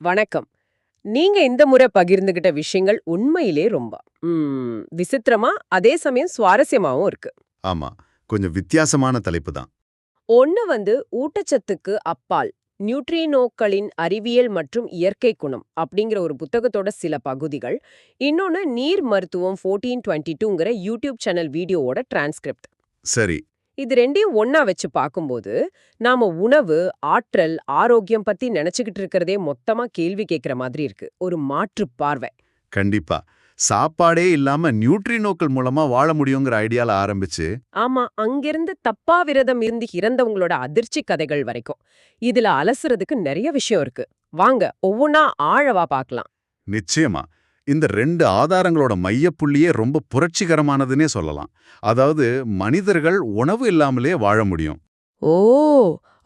வணக்கம். நீங்க இந்த முறை பகிர்ந்துகிட்ட விஷயங்கள் உண்மையிலே ரொம்ப. விசித்திரமா அதே சமயம் சுவாரஸ்யமாவும் இருக்கு. ஆமா கொஞ்சம் வித்தியாசமான தலைப்பு தான். ஒன்னு வந்து ஊட்டச்சத்துக்கு அப்பால் நியூட்ரினோக்களின் அறிவியல் மற்றும் இயற்கை குணம் அப்படிங்கிற ஒரு புத்தகத்தோட சில பகுதிகள். இன்னொன்னு நீர் மருத்துவம் ஃபோர்டீன் டுவெண்ட்டி டூங்கிற யூடியூப் சேனல் வீடியோவோட டிரான்ஸ்கிரிப்ட். சரி இது ரெண்டையும் ஒண்ணா வச்சு பார்க்கும்போது நாம உணவு ஆற்றல் ஆரோக்கியம் பத்தி நினைச்சுக்கிட்டு இருக்கிறதே மொத்தமா கேள்வி கேட்கிற மாதிரி இருக்கு. ஒரு மாற்று பார்வை. கண்டிப்பா. சாப்பாடே இல்லாம நியூட்ரினோக்கள் மூலமா வாழ முடியுங்கிற ஐடியால ஆரம்பிச்சு ஆமா அங்கிருந்து தப்பா விரதம் இருந்து இறந்தவங்களோட அதிர்ச்சி கதைகள் வரைக்கும். இதுல அலசுறதுக்கு நிறைய விஷயம் இருக்கு. வாங்க ஒவ்வொன்னா ஆழவா பார்க்கலாம். நிச்சயமா. இந்த ரெண்டு ஆதாரங்களோட மையப்புள்ளியே ரொம்ப புரட்சிகரமானதுன்னே சொல்லலாம். அதாவது மனிதர்கள் உணவு இல்லாமலே வாழ முடியும். ஓ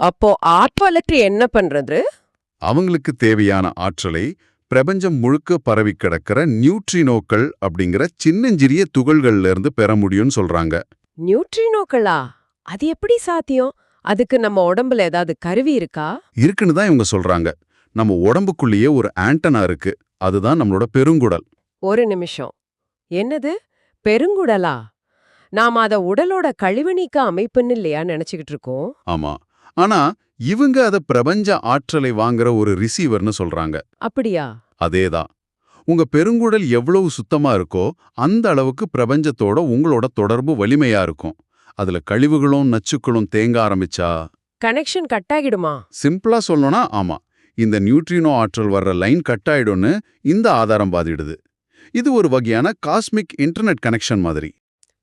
அப்போ ஆற்றலற்று என்ன பண்றது? அவங்களுக்கு தேவையான ஆற்றலை பிரபஞ்சம் முழுக்க பரவி கிடக்கிற நியூட்ரினோக்கள் அப்படிங்கிற சின்னஞ்சிறிய துகள்கள்ல இருந்து பெற முடியும்னு சொல்றாங்க. நியூட்ரினோக்களா? அது எப்படி சாத்தியம்? அதுக்கு நம்ம உடம்புல ஏதாவது கருவி இருக்கா? இருக்குன்னு தான் இவங்க சொல்றாங்க. நம்ம உடம்புக்குள்ளேயே ஒரு ஆண்டனா இருக்கு. அதுதான் நம்மளோட பெருங்குடல். ஒரு நிமிஷம். என்னது? பெருங்குடலா? நாம அத உடலோட கழிவு நீக்க அமைப்புன்னு இல்லையா நினைச்சுக்கிட்டு இருக்கோம்? ஆமா. ஆனா இவங்க அத பிரபஞ்ச ஆற்றலை வாங்குற ஒரு ரிசீவர்னு சொல்றாங்க. அப்படியா? அதேதான். உங்க பெருங்குடல் எவ்வளவு சுத்தமா இருக்கோ அந்த அளவுக்கு பிரபஞ்சத்தோட உங்களோட தொடர்பு வலிமையா இருக்கும். அதுல கழிவுகளும் நச்சுக்களும் தேங்க ஆரம்பிச்சா? கனெக்ஷன் கட் ஆகிடுமா சிம்பிளா சொல்லணும்னா ஆமா. இந்த நியூட்ரினோ ஆற்றல் வர்ற லைன் கட் ஆயிடும்னு இந்த ஆதாரம் பாதிடுது. இது ஒரு வகையான காஸ்மிக் இன்டர்நெட் கனெக்ஷன் மாதிரி.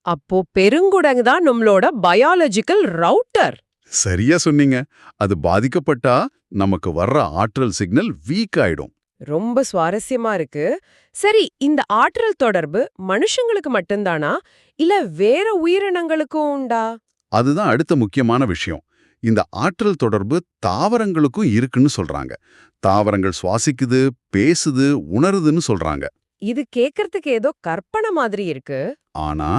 அப்போ பெருங்குடங்கு தான் நம்மளோட பயாலஜிக்கல் ரவுட்டர் சரியா சொன்னீங்க. அது பாதிக்கப்பட்டா நமக்கு வர்ற ஆற்றல் சிக்னல் வீக் ஆயிடும். ரொம்ப சுவாரஸ்யமா இருக்கு. சரி இந்த ஆற்றல் தொடர்பு மனுஷங்களுக்கு மட்டும்தானா? இல்ல வேற உயிரினங்களுக்கும் உண்டா? அதுதான் அடுத்த முக்கியமான விஷயம். இந்த ஆற்றல் தொடர்பு தாவரங்களுக்கும் இருக்குன்னு சொல்றாங்க. தாவரங்கள் சுவாசிக்குது பேசுது உணருதுன்னு சொல்றாங்க. இது கேக்கறதுக்கு ஏதோ கற்பனை மாதிரி இருக்கு. ஆனா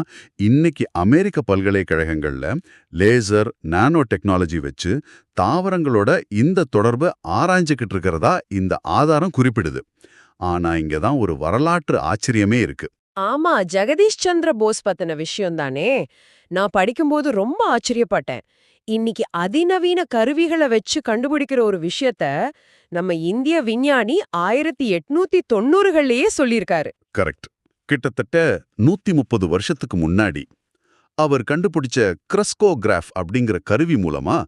இன்னைக்கு அமெரிக்க பல்கலைக்கழகங்கள்ல லேசர் நானோ டெக்னாலஜி வச்சு தாவரங்களோட இந்த தொடர்பு ஆராய்ஞ்சுக்கிட்டு இருக்கிறதா இந்த ஆதாரம் குறிப்பிடுது. ஆனா இங்க தான் ஒரு வரலாற்று ஆச்சரியமே இருக்கு. ஆமா ஜெகதீஷ் சந்திர போஸ் பத்தின விஷயம் தானே? நான் படிக்கும்போது ரொம்ப ஆச்சரியப்பட்டேன். இன்னைக்கு அதிநவீன கருவிகளை வச்சு கண்டுபிடிக்கிற ஒரு விஷயத்த நம்ம இந்திய விஞ்ஞானி ஆயிரத்தி எட்நூத்தி தொண்ணூறுகள்லயே சொல்லியிருக்காரு. கரெக்ட். கிட்டத்தட்ட நூத்தி முப்பது வருஷத்துக்கு முன்னாடி அவர் கண்டுபிடிச்ச கிரஸ்கோகிராஃப் அப்படிங்கிற கருவி மூலமா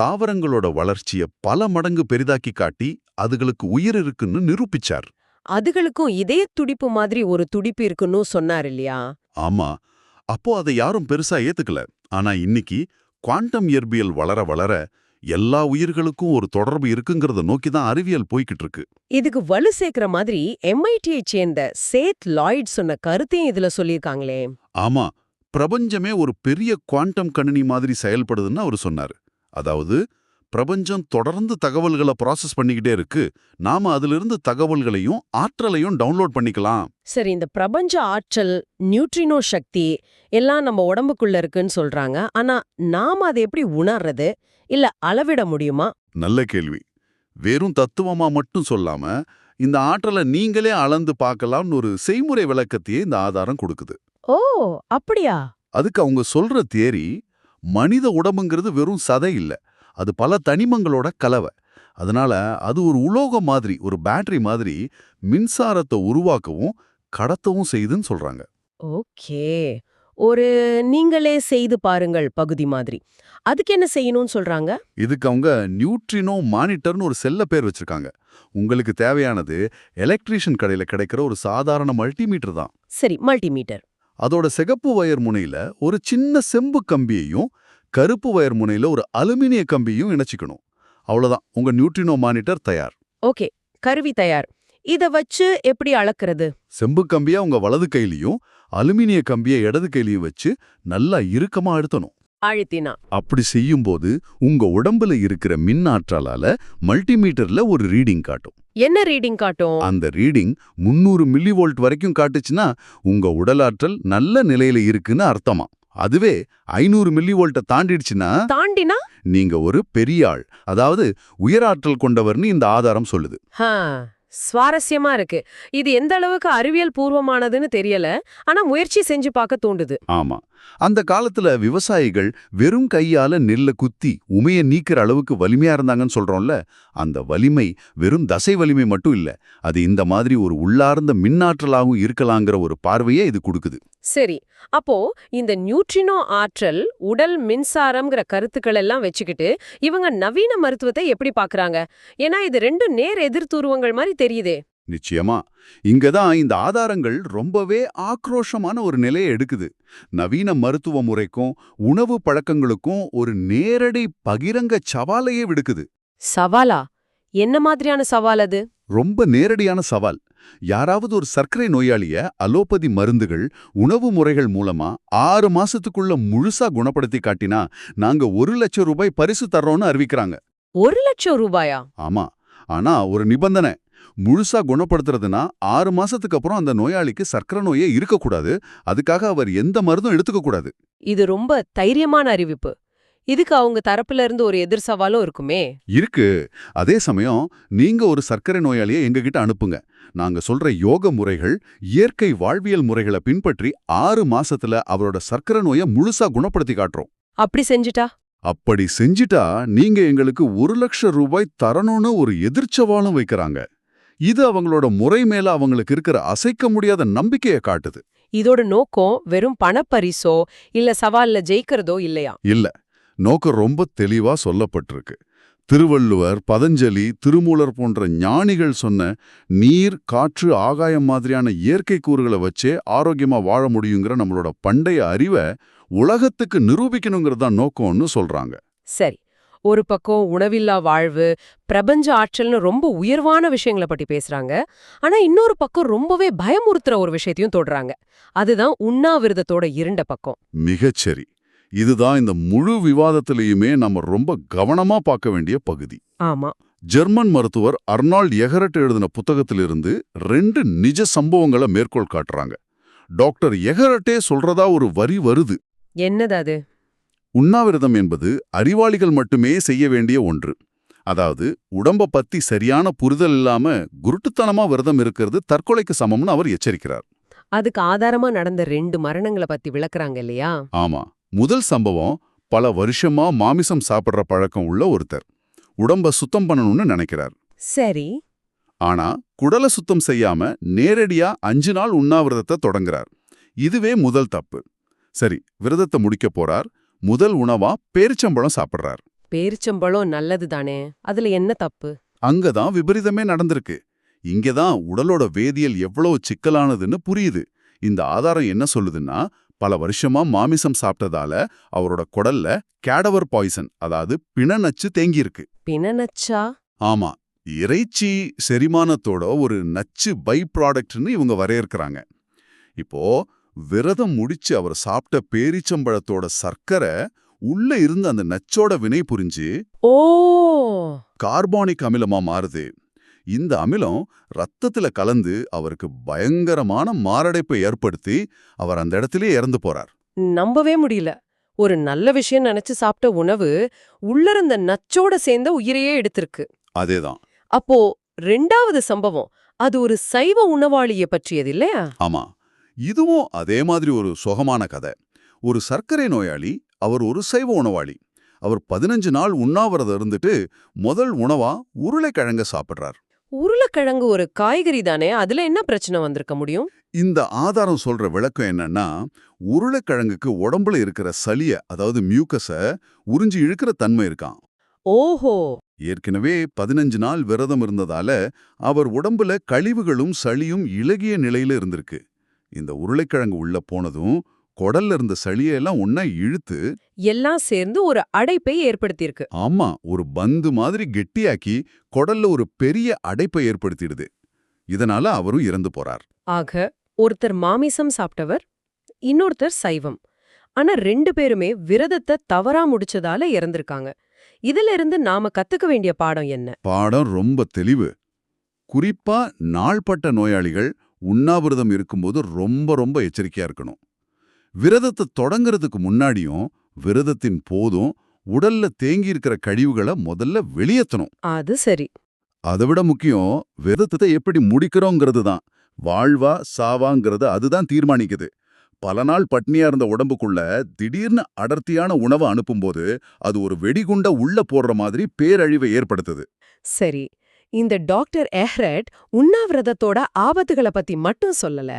தாவரங்களோட வளர்ச்சிய பல மடங்கு பெரிதாக்கி காட்டி அதுகளுக்கு உயிர் இருக்குன்னு நிரூபிச்சார். அதுகளுக்கும் இதய துடிப்பு மாதிரி ஒரு துடிப்பு இருக்குன்னு சொன்னார் இல்லையா? ஆமா. அப்போ அதை யாரும் பெருசா ஏத்துக்கல. ஆனா இன்னைக்கு குவாண்டம் இயற்பியல் வளர வளர எல்லா உயிர்களுக்கும் ஒரு தொடர்பு இருக்குங்கிறத நோக்கி தான் அறிவியல் போய்கிட்டு இருக்கு. இதுக்கு வலு சேர்க்கிற மாதிரி எம்ஐடியை சேர்ந்த சேத் லாய்ட் சொன்ன கருத்தையும் இதுல சொல்லியிருக்காங்களே. ஆமா பிரபஞ்சமே ஒரு பெரிய குவாண்டம் கணினி மாதிரி செயல்படுதுன்னு அவர் சொன்னாரு. அதாவது பிரபஞ்சம் தொடர்ந்து தகவல்களை ப்ராசஸ் பண்ணிக்கிட்டே இருக்கு. நாம அதிலிருந்து தகவல்களையும் ஆற்றலையும் டவுன்லோட் பண்ணிக்கலாம். சரி இந்த பிரபஞ்ச ஆற்றல் நியூட்ரினோ சக்தி எல்லாம் நம்ம உடம்புக்குள்ள இருக்குன்னு சொல்றாங்க. ஆனா நாம அதை எப்படி உணர்றது? இல்ல அளவிட முடியுமா? நல்ல கேள்வி. வெறும் தத்துவமா மட்டும் சொல்லாம இந்த ஆற்றலை நீங்களே அளந்து பார்க்கலாம்னு ஒரு செய்முறை விளக்கத்தையே இந்த ஆதாரம் கொடுக்குது. ஓ அப்படியா? அதுக்கு அவங்க சொல்ற தியரி மனித உடம்புங்கிறது வெறும் சதை இல்ல. அது பல தனிமங்களோட கலவை. அதனால அது ஒரு உலோகம் மாதிரி ஒரு பேட்டரி மாதிரி மின்சாரத்தை உருவாக்கவும் கடத்தவும் செய்யுதுன்னு சொல்றாங்க. ஓகே. ஒரு நீங்களே செய்து பாருங்கள் பகுதி மாதிரி. அதுக்கு என்ன செய்யணும்னு சொல்றாங்க? இதுக்கு அவங்க நியூட்ரினோ மானிட்டர்னு ஒரு செல்ல பேர் வச்சிருக்காங்க. உங்களுக்கு தேவையானது எலக்ட்ரீஷியன் கடையில கிடைக்கிற ஒரு சாதாரண மல்டிமீட்டர் தான். சரி மல்டிமீட்டர். அதோட சிகப்பு வயர் முனையில ஒரு சின்ன செம்பு கம்பியையும் கருப்பு வயர் முனையில ஒரு அலுமினிய கம்பியையும் இணைச்சிக்கணும். அவ்வளவுதான். உங்க நியூட்ரினோ மானிட்டர் தயார். ஓகே. கருவி தயார். இத வச்சு எப்படி அளக்கிறது? செம்பு கம்பியை உங்க வலது கையிலயும் அலுமினிய கம்பியை இடது கையிலயும் வச்சு நல்லா இறுக்கமா அழுத்தணும். அழுத்தினா. அப்படி செய்யும்போது உங்க உடம்புல இருக்கிற மின் ஆற்றலால மல்டிமீட்டர்ல ஒரு ரீடிங் காட்டும். என்ன ரீடிங் காட்டும்? அந்த ரீடிங் 300 மில்லி வோல்ட் வரைக்கும் காட்டுச்சுன்னா உங்க உடலாற்றல் நல்ல நிலையில இருக்குன்னு அர்த்தமா. அதுவே ஐநூறு மில்லி வோல்ட்டை தாண்டிடுச்சுன்னா தாண்டினா? நீங்க ஒரு பெரிய ஆள். அதாவது உயராற்றல் கொண்டவர்னு இந்த ஆதாரம் சொல்லுது. சுவாரஸ்யமா இருக்கு. இது எந்த அளவுக்கு அறிவியல் பூர்வமானதுன்னு தெரியல. ஆனா முயற்சி செஞ்சு பார்க்க தூண்டுது ஆமா. அந்த காலத்துல விவசாயிகள் வெறும் கையால நெல்ல குத்தி உமைய நீக்கிற அளவுக்கு வலிமையா இருந்தாங்கன்னு சொல்றோம்ல அந்த வலிமை வெறும் தசை வலிமை மட்டும் இல்ல அது இந்த மாதிரி ஒரு உள்ளார்ந்த மின்னாற்றலாகவும் இருக்கலாங்கிற ஒரு பார்வையே இது கொடுக்குது. சரி. அப்போ இந்த நியூட்ரினோ ஆற்றல் உடல் மின்சாரம்ங்கிற கருத்துக்கள் எல்லாம் வச்சுக்கிட்டு இவங்க நவீன மருத்துவத்தை எப்படி பாக்குறாங்க ஏன்னா இது ரெண்டும் நேர் எதிர்த்துருவங்கள் மாதிரி தெரியுதே. நிச்சயமா. இங்கதான் இந்த ஆதாரங்கள் ரொம்பவே ஆக்ரோஷமான ஒரு நிலையை எடுக்குது. நவீன மருத்துவ முறைக்கும் உணவு பழக்கங்களுக்கும் ஒரு நேரடி பகிரங்க சவாலையே விடுக்குது. சவாலா? என்ன மாதிரியான சவால் அது? ரொம்ப நேரடியான சவால். யாராவது ஒரு சர்க்கரை நோயாளிய அலோபதி மருந்துகள் உணவு முறைகள் மூலமா ஆறு மாசத்துக்குள்ள முழுசா குணப்படுத்தி காட்டினா நாங்க ஒரு லட்சம் ரூபாய் பரிசு தர்றோம்னு அறிவிக்கிறாங்க. ஒரு லட்சம் ரூபாயா? ஆமா. ஆனா ஒரு நிபந்தனை. முழுசா குணப்படுத்துறதுனா ஆறு மாசத்துக்கு அப்புறம் அந்த நோயாளிக்கு சர்க்கரை நோயே இருக்கக்கூடாது. அதுக்காக அவர் எந்த மருந்தும் எடுத்துக்க கூடாது. இது ரொம்ப தைரியமான அறிவிப்பு. இதுக்கு அவங்க தரப்புல இருந்து ஒரு எதிர் சவாலும் இருக்குமே? இருக்கு. அதே சமயம் நீங்க ஒரு சர்க்கரை நோயாளியை எங்ககிட்ட அனுப்புங்க. நாங்க சொல்ற யோக முறைகள் இயற்கை வாழ்வியல் முறைகளை பின்பற்றி ஆறு மாசத்துல அவரோட சர்க்கரை நோயை முழுசா குணப்படுத்தி காட்டுறோம். அப்படி செஞ்சுட்டா? அப்படி செஞ்சிட்டா நீங்க எங்களுக்கு ஒரு லட்சம் ரூபாய் தரணும்னு ஒரு எதிர்ச்சவாலும் வைக்கிறாங்க. இது அவங்களோட முறை மேல அவங்களுக்கு இருக்கிற அசைக்க முடியாத நம்பிக்கையை காட்டுது. இதோட நோக்கம் வெறும் பணப்பரிசோ இல்ல சவால்ல ஜெயிக்கிறதோ இல்லையா? இல்ல. நோக்கம் ரொம்ப தெளிவா சொல்லப்பட்டிருக்கு. திருவள்ளுவர் பதஞ்சலி திருமூலர் போன்ற ஞானிகள் சொன்ன நீர் காற்று ஆகாயம் மாதிரியான இயற்கை கூறுகளை வச்சே ஆரோக்கியமா வாழ முடியுங்கிற நம்மளோட பண்டைய அறிவை உலகத்துக்கு நிரூபிக்கணுங்கிறது தான் நோக்கம்னு சொல்றாங்க. சரி. ஒரு பக்கம் உணவில்லா வாழ்வு பிரபஞ்ச ஆற்றல்னு ரொம்ப உயர்வான விஷயங்களை பத்தி பேசுறாங்க. ஆனா இன்னொரு பக்கம் ரொம்பவே பயமுறுத்துற ஒரு விஷயத்தையும் தொடுறாங்க. அதுதான் உண்ணாவிரதத்தோட இருண்ட பக்கம். மிகச்சரி இதுதான் இந்த முழு விவாதத்திலையுமே நம்ம ரொம்ப கவனமா பார்க்க வேண்டிய பகுதி. ஆமா. ஜெர்மன் மருத்துவர் அர்னால்ட் எகரட் எழுதின புத்தகத்திலிருந்து ரெண்டு நிஜ சம்பவங்களை மேற்கோள் காட்டுறாங்க. டாக்டர் எகரட்டே சொல்றதா ஒரு வரி வருது. என்னது அது? உண்ணாவிரதம் என்பது அறிவாளிகள் மட்டுமே செய்ய வேண்டிய ஒன்று. அதாவது உடம்ப பத்தி சரியான புரிதல் இல்லாம குருட்டுத்தனமா விரதம் இருக்கிறது தற்கொலைக்கு சமம்னு அவர் எச்சரிக்கிறார். அதுக்கு ஆதாரமா நடந்த ரெண்டு மரணங்களை பத்தி விளக்குறாங்க இல்லையா? ஆமா. முதல் சம்பவம் பல வருஷமா மாமிசம் சாப்பிடுற பழக்கம் உள்ள ஒருத்தர். உடம்ப சுத்தம் பண்ணணும்னு நினைக்கிறார். சரி. ஆனா குடலை சுத்தம் செய்யாம நேரடியா அஞ்சு நாள் உண்ணாவிரதத்தை தொடங்குறார். இதுவே முதல் தப்பு. சரி விரதத்தை முடிக்க போறார். முதல் உணவா பேரிச்சம்பழம் சாப்பிடுறார். பேரிச்சம்பழம் நல்லது தானே? அதுல என்ன தப்பு? அங்கதான் விபரீதமே நடந்திருக்கு. இங்கதான் உடலோட வேதியியல் எவ்வளவு சிக்கலானதுன்னு புரியுது. இந்த ஆதாரம் என்ன சொல்லுதுன்னா பல வருஷமா மாமிசம் சாப்பிட்டதால அவரோட குடல்ல கேடவர் பாய்சன் அதாவது பிணநச்சு தேங்கியிருக்கு. பிணநச்சா? ஆமா. இறைச்சி செரிமானத்தோட ஒரு நச்சு பை ப்ராடக்ட்னு இவங்க வரையறுக்கிறாங்க. இப்போ விரதம் முடிச்சு அவர் சாப்பிட்ட பேரிச்சம்பழத்தோட சர்க்கரை உள்ள இருந்து அந்த நச்சோட வினை புரிஞ்சு ஓ! கார்பானிக் அமிலமா மாறுது. இந்த அமிலம் ரத்தத்துல கலந்து அவருக்கு பயங்கரமான மாரடைப்பை ஏற்படுத்தி அவர் அந்த இடத்திலே இறந்து போறார். நம்பவே முடியல. ஒரு நல்ல விஷயம் நினைச்சு சாப்பிட்ட உணவு உள்ள இருந்த நச்சோட சேர்ந்த உயிரையே எடுத்திருக்கு. அதேதான். அப்போ ரெண்டாவது சம்பவம் அது ஒரு சைவ உணவாளிய பற்றியது இல்லையா? ஆமா. இதுவும் அதே மாதிரி ஒரு சுகமான கதை. ஒரு சர்க்கரை நோயாளி அவர் ஒரு சைவ உணவாளி. அவர் பதினஞ்சு நாள் உண்ணாவிரதம் இருந்துட்டு முதல் உணவா உருளைக்கிழங்க சாப்பிடுறார். உருளைக்கிழங்கு ஒரு காய்கறி தானே அதுல என்ன பிரச்சனை வந்திருக்க முடியும்? இந்த ஆதாரம் சொல்ற விளக்கம் என்னன்னா உருளைக்கிழங்குக்கு உடம்புல இருக்கிற சளிய அதாவது மியூக்கஸ உறிஞ்சி இழுக்கிற தன்மை இருக்கான் ஓஹோ! ஏற்கனவே பதினஞ்சு நாள் விரதம் இருந்ததால அவர் உடம்புல கழிவுகளும் சளியும் இளகிய நிலையில இருந்திருக்கு. இந்த உருளைக்கிழங்கு உள்ள போனதும் குடல்ல இருந்த சளியெல்லாம் ஒன்னா இழுத்து எல்லாம் சேர்ந்து ஒரு அடைப்பை ஏற்படுத்தியிருக்கு. ஆமா ஒரு பந்து மாதிரி கெட்டியாக்கி குடல்ல ஒரு பெரிய அடைப்பை ஏற்படுத்திடுது. இதனால அவரும் இறந்து போறார். ஆக ஒருத்தர் மாமிசம் சாப்பிட்டவர் இன்னொருத்தர் சைவம். ஆனா ரெண்டு பேருமே விரதத்தை தவறா முடிச்சதால இறந்திருக்காங்க. இதுல இருந்து நாம கத்துக்க வேண்டிய பாடம் என்ன? பாடம் ரொம்ப தெளிவு. குறிப்பா நாள்பட்ட நோயாளிகள் உண்ணாவிரதம் இருக்கும்போது ரொம்ப ரொம்ப எச்சரிக்கையா இருக்கணும். விரதத்தை தொடங்குறதுக்கு முன்னாடியும் விரதத்தின் போதும் உடல்ல தேங்கி இருக்கிற கழிவுகளை முதல்ல வெளியேற்றணும் அது சரி. அதை விட முக்கியம் விரதத்தை எப்படி முடிக்கிறோங்கிறது தான். வாழ்வா சாவாங்கிறத அதுதான் தீர்மானிக்குது. பல நாள் பட்னியா இருந்த உடம்புக்குள்ள திடீர்னு அடர்த்தியான உணவை அனுப்பும்போது அது ஒரு வெடிகுண்ட உள்ள போடுற மாதிரி பேரழிவை ஏற்படுத்துது. சரி. இந்த டாக்டர் எஹ்ரட் உண்ணாவிரதத்தோட ஆபத்துகளை பத்தி மட்டும் சொல்லல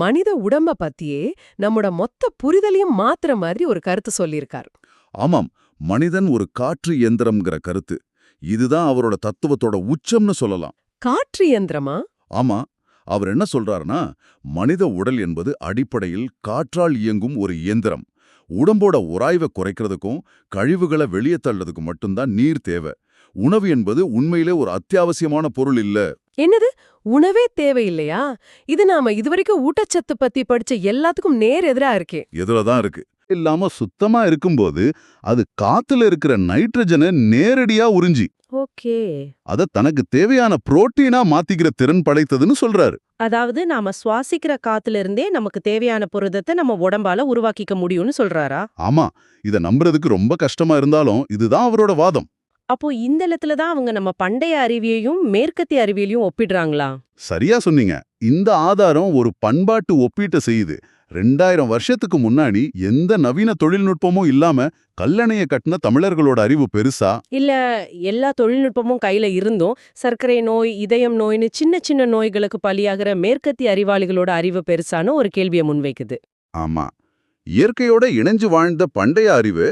மனித உடம்ப பத்தியே நம்மோட மொத்த புரிதலையும் மாத்துற மாதிரி ஒரு கருத்து சொல்லியிருக்கார். ஆமாம் மனிதன் ஒரு காற்று இயந்திரம்ங்கிற கருத்து. இதுதான் அவரோட தத்துவத்தோட உச்சம்னு சொல்லலாம். காற்று இயந்திரமா? ஆமா அவர் என்ன சொல்றாருன்னா மனித உடல் என்பது அடிப்படையில் காற்றால் இயங்கும் ஒரு இயந்திரம். உடம்போட உராய்வை குறைக்கிறதுக்கும் கழிவுகளை வெளியே தள்ளதுக்கும் மட்டும்தான் நீர் தேவை. உணவு என்பது உண்மையிலே ஒரு அத்தியாவசியமான பொருள் இல்ல. என்னது? உணவே தேவையில்லையா? இது நாம இதுவரைக்கும் ஊட்டச்சத்து பத்தி படிச்ச எல்லாத்துக்கும் நேர் எதிரா இருக்கே. எதுலதான் இருக்கு. இல்லாம சுத்தமா இருக்கும்போது அது காத்துல இருக்கிற நைட்ரஜனை நேரடியா உறிஞ்சி. ஓகே. அத தனக்கு தேவையான புரோட்டீனா மாத்திக்கிற திறன் படைத்ததுன்னு சொல்றாரு. அதாவது நாம சுவாசிக்கிற காத்துல இருந்தே நமக்கு தேவையான புரதத்தை நம்ம உடம்பால உருவாக்கிக்க முடியும்னு சொல்றாரா? ஆமா. இத நம்புறதுக்கு ரொம்ப கஷ்டமா இருந்தாலும் இதுதான் அவரோட வாதம். அப்போ இந்த இடத்துல தான் அவங்க நம்ம பண்டைய அறிவியையும் மேற்கத்திய அறிவியலையும் ஒப்பிடுறாங்களா? சரியா சொன்னீங்க. இந்த ஆதாரம் ஒரு பண்பாட்டு ஒப்பீட்டை செய்யுது. ரெண்டாயிரம் வருஷத்துக்கு முன்னாடி எந்த நவீன தொழில்நுட்பமும் இல்லாம கல்லணைய கட்டின தமிழர்களோட அறிவு பெருசா? இல்ல எல்லா தொழில்நுட்பமும் கையில இருந்தும் சர்க்கரை நோய் இதயம் நோய்னு சின்ன சின்ன நோய்களுக்கு பலியாகிற மேற்கத்திய அறிவாளிகளோட அறிவு பெருசான ஒரு கேள்வியை முன்வைக்குது. ஆமா. இயற்கையோட இணைஞ்சு வாழ்ந்த பண்டைய அறிவு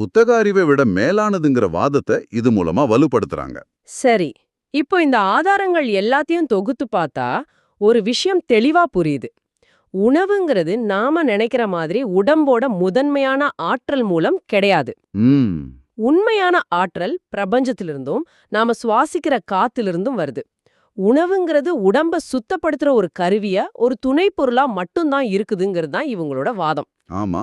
புத்தக அறிவை விட மேலானதுங்கிற வாதத்தை இது மூலமா வலுப்படுத்துறாங்க. சரி இப்போ இந்த ஆதாரங்கள் எல்லாத்தையும் தொகுத்து பார்த்தா ஒரு விஷயம் தெளிவா புரியுது. உணவுங்கிறது நாம நினைக்கிற மாதிரி உடம்போட முதன்மையான ஆற்றல் மூலம் கிடையாது. உண்மையான ஆற்றல் பிரபஞ்சத்திலிருந்தும் நாம சுவாசிக்கிற காத்திலிருந்தும் வருது. உணவுங்கிறது உடம்ப சுத்தப்படுத்துற ஒரு கருவியா ஒரு துணை பொருளா மட்டும்தான் இருக்குதுங்கிறது தான் இவங்களோட வாதம். ஆமா.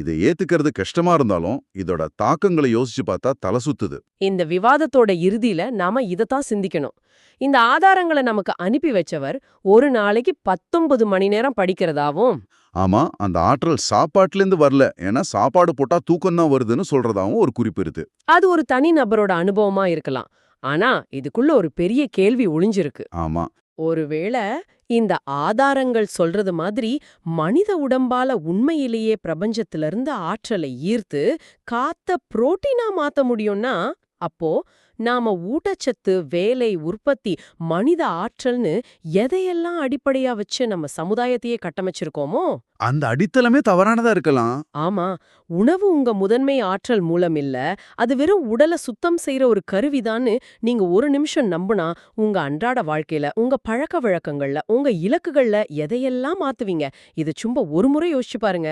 இதை ஏத்துக்கிறது கஷ்டமா இருந்தாலும் இதோட தாக்கங்களை யோசிச்சு பார்த்தா தலை சுத்துது. இந்த விவாதத்தோட இறுதியில நாம இதத்தான் சிந்திக்கணும். இந்த ஆதாரங்களை நமக்கு அனுப்பி வச்சவர் ஒரு நாளைக்கு பத்தொன்பது மணி நேரம் படிக்கிறதாவும் ஆமா அந்த ஆற்றல் சாப்பாட்டுலேருந்து வரல. ஏன்னா சாப்பாடு போட்டா தூக்கம் தான் வருதுன்னு சொல்றதாவும் ஒரு குறிப்பு இருக்கு. அது ஒரு தனி நபரோட அனுபவமா இருக்கலாம். ஆனா இதுக்குள்ள ஒரு பெரிய கேள்வி ஒளிஞ்சிருக்கு. ஆமா. ஒருவேளை இந்த ஆதாரங்கள் சொல்றது மாதிரி மனித உடம்பால உண்மையிலேயே பிரபஞ்சத்திலிருந்து ஆற்றலை ஈர்த்து காத்த புரோட்டீனா மாத்த முடியும்னா அப்போ நாம ஊட்டச்சத்து வேலை உற்பத்தி மனித ஆற்றல்னு எதையெல்லாம் அடிப்படையா வச்சு நம்ம சமுதாயத்தையே கட்டமைச்சிருக்கோமோ? அந்த அடித்தளமே தவறானதா இருக்கலாம். ஆமா. உணவு உங்க முதன்மை ஆற்றல் மூலம் இல்ல. அது வெறும் உடலை சுத்தம் செய்யற ஒரு கருவிதான்னு நீங்க ஒரு நிமிஷம் நம்புனா உங்க அன்றாட வாழ்க்கையில உங்க பழக்க வழக்கங்கள்ல உங்க இலக்குகள்ல எதையெல்லாம் மாத்துவீங்க? இது சும்மா ஒரு முறை யோசிச்சு பாருங்க.